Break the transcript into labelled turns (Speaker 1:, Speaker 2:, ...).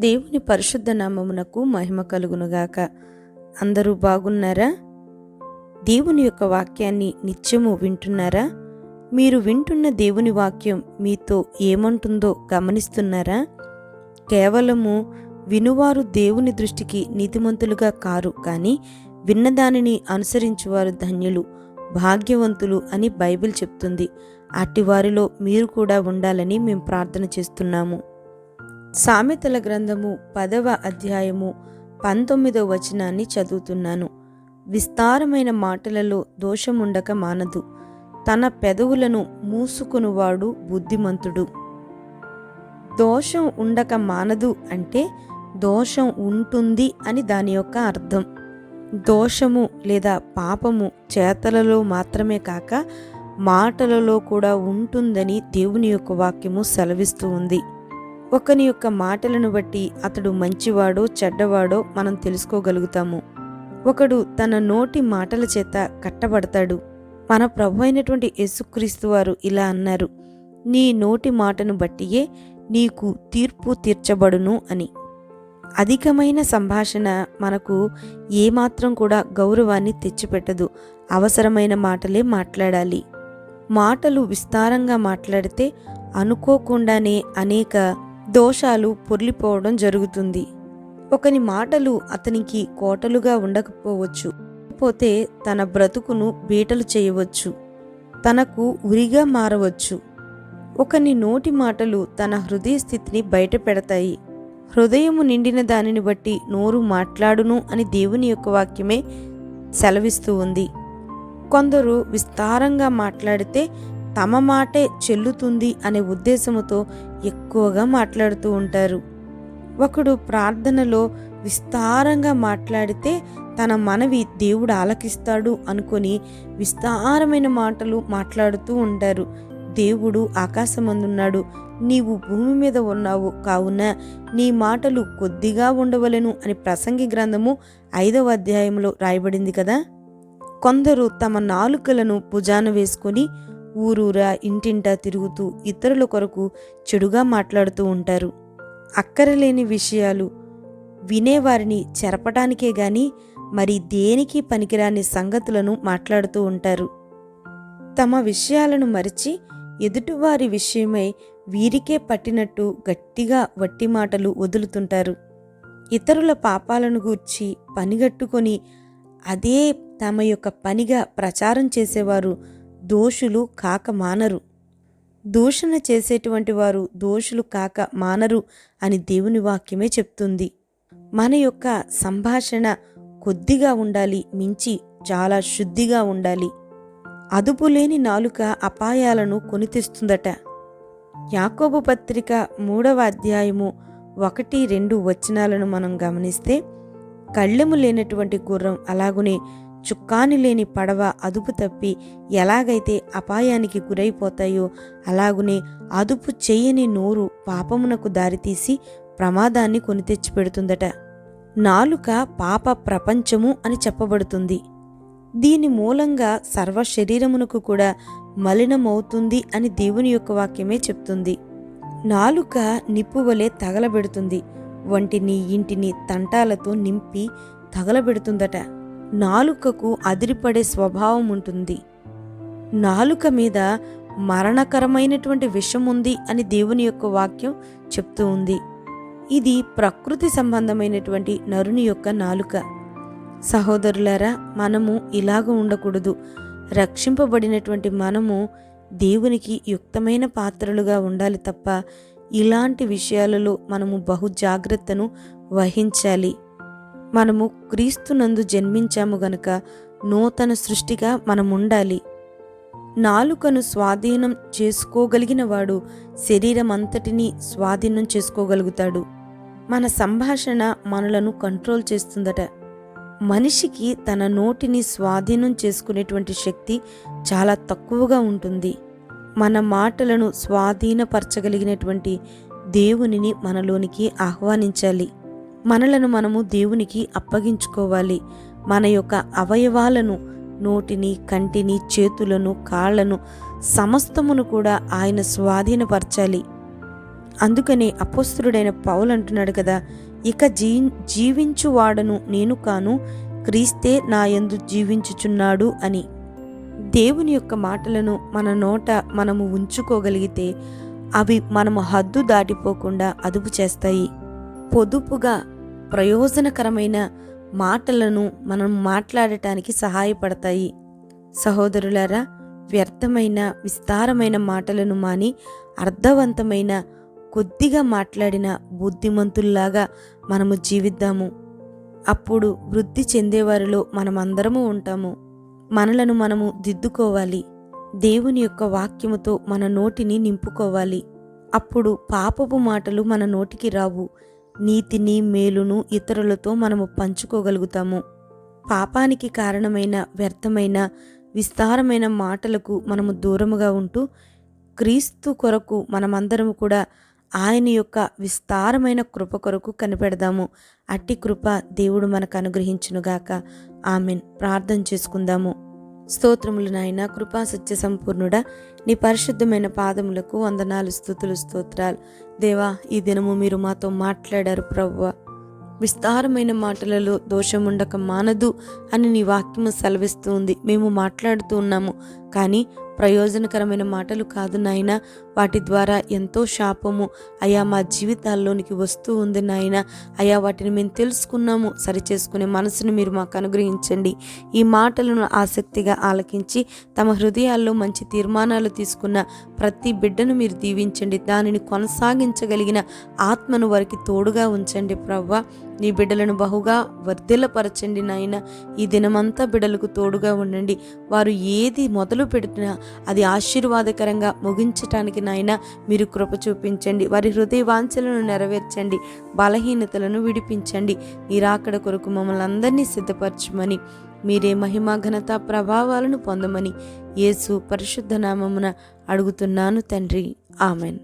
Speaker 1: దేవుని పరిశుద్ధ నామమునకు మహిమ కలుగునుగాక. అందరూ బాగున్నారా? దేవుని యొక్క వాక్యాన్ని నిత్యము వింటున్నారా? మీరు వింటున్న దేవుని వాక్యం మీతో ఏమంటుందో గమనిస్తున్నారా? కేవలము వినువారు దేవుని దృష్టికి నీతిమంతులుగా కారు కానీ విన్నదానిని అనుసరించువారు ధన్యులు భాగ్యవంతులు అని బైబిల్ చెప్తుంది. అట్టి వారిలో మీరు కూడా ఉండాలని మేము ప్రార్థన చేస్తున్నాము. సామెతల గ్రంథము పదవ అధ్యాయము పంతొమ్మిదవ వచనాన్ని చదువుతున్నాను. విస్తారమైన మాటలలో దోషముండక మానదు. తన పెదవులను మూసుకునువాడు బుద్ధిమంతుడు. దోషం ఉండక మానదు అంటే దోషం ఉంటుంది అని దాని యొక్క అర్థం. దోషము లేదా పాపము చేతలలో మాత్రమే కాక మాటలలో కూడా ఉంటుందని దేవుని యొక్క వాక్యము సెలవిస్తూ ఉంది. ఒకని యొక్క మాటలను బట్టి అతడు మంచివాడో చెడ్డవాడో మనం తెలుసుకోగలుగుతాము. ఒకడు తన నోటి మాటల చేత కట్టబడతాడు. మన ప్రభు అయినటువంటి యేసుక్రీస్తు వారు ఇలా అన్నారు నీ నోటి మాటను బట్టియే నీకు తీర్పు తీర్చబడును అని. అధికమైన సంభాషణ మనకు ఏమాత్రం కూడా గౌరవాన్ని తెచ్చిపెట్టదు. అవసరమైన మాటలే మాట్లాడాలి. మాటలు విస్తారంగా మాట్లాడితే అనుకోకుండానే అనేక దోషాలు పొర్లిపోవడం జరుగుతుంది. ఒకని మాటలు అతనికి కోటలుగా ఉండకపోవచ్చు. పోతే తన బ్రతుకును బీటలు చేయవచ్చు. తనకు ఉరిగా మారవచ్చు. ఒకని నోటి మాటలు తన హృదయ స్థితిని బయటపెడతాయి. హృదయము నిండిన దానిని బట్టి నోరు మాట్లాడును అని దేవుని యొక్క వాక్యమే సెలవిస్తూ ఉంది. కొందరు విస్తారంగా మాట్లాడితే తమ మాటే చెల్లుతుంది అనే ఉద్దేశముతో ఎక్కువగా మాట్లాడుతూ ఉంటారు. ఒకడు ప్రార్థనలో విస్తారంగా మాట్లాడితే తన మనవి దేవుడు ఆలకిస్తాడు అనుకొని విస్తారమైన మాటలు మాట్లాడుతూ ఉంటారు. దేవుడు ఆకాశమందున్నాడు నీవు భూమి మీద ఉన్నావు కావున నీ మాటలు కొద్దిగా ఉండవలెను అని ప్రసంగి గ్రంథము ఐదవ అధ్యాయంలో రాయబడింది కదా? కొందరు తమ నాలుకలను భుజాన వేసుకొని ఊరూరా ఇంటింటా తిరుగుతూ ఇతరుల కొరకు చెడుగా మాట్లాడుతూ ఉంటారు. అక్కరలేని విషయాలు వినేవారిని చెరపటానికే గాని మరి దేనికి పనికిరాని సంగతులను మాట్లాడుతూ ఉంటారు. తమ విషయాలను మరిచి ఎదుటివారి విషయమై వీరికే పట్టినట్టు గట్టిగా వట్టి మాటలు వదులుతుంటారు. ఇతరుల పాపాలను గూర్చి పనిగట్టుకొని అదే తమ యొక్క పనిగా ప్రచారం చేసేవారు దోషులు కాక మానరు. దూషణ చేసేటువంటి వారు దోషులు కాక మానరు అని దేవుని వాక్యమే చెప్తుంది. మన యొక్క సంభాషణ కొద్దిగా ఉండాలి మించి చాలా శుద్ధిగా ఉండాలి. అదుపులేని నాలుక అపాయాలను కొనితెస్తుందట యాకోబు పత్రిక మూడవ అధ్యాయము ఒకటి రెండు వచనాలను మనం గమనిస్తే కళ్ళెము లేనటువంటి గుర్రం అలాగునే చుక్కాని లేని పడవ అదుపు తప్పి ఎలాగైతే అపాయానికి గురైపోతాయో అలాగునే అదుపు చేయని నోరు పాపమునకు దారితీసి ప్రమాదాన్ని కొని తెచ్చిపెడుతుందట. నాలుక పాప ప్రపంచము అని చెప్పబడుతుంది. దీని మూలంగా సర్వ శరీరమునకు కూడా మలినమవుతుంది అని దేవుని యొక్క వాక్యమే చెప్తుంది. నాలుక నిప్పువలే తగలబెడుతుంది. వంటిని ఇంటిని తంటాలతో నింపి తగలబెడుతుందట. నాలుకకు అదిరిపడే స్వభావం ఉంటుంది. నాలుక మీద మరణకరమైనటువంటి విషం ఉంది అని దేవుని యొక్క వాక్యం చెప్తూ ఉంది. ఇది ప్రకృతి సంబంధమైనటువంటి నరుని యొక్క నాలుక. సహోదరులారా మనము ఇలాగ ఉండకూడదు. రక్షింపబడినటువంటి మనము దేవునికి యుక్తమైన పాత్రలుగా ఉండాలి తప్ప ఇలాంటి విషయాలలో మనము బహు జాగ్రత్తను వహించాలి. మనము క్రీస్తునందు జన్మించాము గనుక నూతన సృష్టిగా మనం ఉండాలి నాలుకను స్వాధీనం చేసుకోగలిగిన వాడు శరీరం అంతటినీ స్వాధీనం చేసుకోగలుగుతాడు. మన సంభాషణ మనలను కంట్రోల్ చేస్తుందట. మనిషికి తన నోటిని స్వాధీనం చేసుకునేటువంటి శక్తి చాలా తక్కువగా ఉంటుంది. మన మాటలను స్వాధీనపరచగలిగినటువంటి దేవునిని మనలోనికి ఆహ్వానించాలి. మనలను మనము దేవునికి అప్పగించుకోవాలి. మన యొక్క అవయవాలను నోటిని కంటిని చేతులను కాళ్ళను సమస్తమును కూడా ఆయన స్వాధీనపరచాలి. అందుకనే అపస్తుడైన పౌలు అంటున్నాడు కదా ఇక జీ జీవించువాడను నేను కాను క్రీస్తే నా యందు జీవించుచున్నాడు అని. దేవుని యొక్క మాటలను మన నోట మనము ఉంచుకోగలిగితే అవి మనము హద్దు దాటిపోకుండా అదుపు చేస్తాయి. పొదుపుగా ప్రయోజనకరమైన మాటలను మనం మాట్లాడటానికి సహాయపడతాయి. సహోదరులారా వ్యర్థమైన విస్తారమైన మాటలను మాని అర్థవంతమైన కొద్దిగా మాట్లాడిన బుద్ధిమంతుల్లాగా మనము జీవిద్దాము. అప్పుడు వృద్ధి చెందేవారిలో మనమందరము ఉంటాము. మనలను మనము దిద్దుకోవాలి. దేవుని యొక్క వాక్యముతో మన నోటిని నింపుకోవాలి. అప్పుడు పాపపు మాటలు మన నోటికి రావు. నీతిని మేలును ఇతరులతో మనము పంచుకోగలుగుతాము. పాపానికి కారణమైన వ్యర్థమైన విస్తారమైన మాటలకు మనము దూరముగా ఉంటూ క్రీస్తు కొరకు మనమందరము కూడా ఆయన యొక్క విస్తారమైన కృప కొరకు కనిపెడదాము. అట్టి కృప దేవుడు మనకు అనుగ్రహించునుగాక. ఆమెన్. ప్రార్థన చేసుకుందాము. స్తోత్రములు నాయన కృపా సత్య సంపూర్ణుడా నీ పరిశుద్ధమైన పాదములకు వందనాలు స్థుతులు స్తోత్రాలు. దేవా ఈ దినము మీరు మాతో మాట్లాడారు ప్రవ్వ. విస్తారమైన మాటలలో దోషముండక మానదు అని నీ వాక్యము సెలవిస్తూ ఉంది. మేము మాట్లాడుతూ ఉన్నాము. కానీ ప్రయోజనకరమైన మాటలు కాదు నాయన. వాటి ద్వారా ఎంతో శాపము అయా మా జీవితాల్లోనికి వస్తూ ఉంది నాయన. అయా వాటిని మేము తెలుసుకున్నాము. సరిచేసుకునే మనసును మీరు మాకు అనుగ్రహించండి. ఈ మాటలను ఆసక్తిగా ఆలకించి తమ హృదయాల్లో మంచి తీర్మానాలు తీసుకున్న ప్రతి బిడ్డను మీరు దీవించండి. దానిని కొనసాగించగలిగిన ఆత్మను వారికి తోడుగా ఉంచండి ప్రవ్వ. నీ బిడ్డలను బహుగా వర్ధిల్లపరచండి నాయన. ఈ దినమంతా బిడ్డలకు తోడుగా ఉండండి. వారు ఏది మొదలు పెడుతున్నా అది ఆశీర్వాదకరంగా ముగించటానికి నాయన మీరు కృప చూపించండి. వారి హృదయ వాంఛలను నెరవేర్చండి. బలహీనతలను విడిపించండి. నీరాకడ కొరకు మమ్మల్ని అందరినీ సిద్ధపరచమని మీరే మహిమా ఘనత ప్రభావాలను పొందమని యేసు పరిశుద్ధ నామమున అడుగుతున్నాను తండ్రి. ఆమెన్.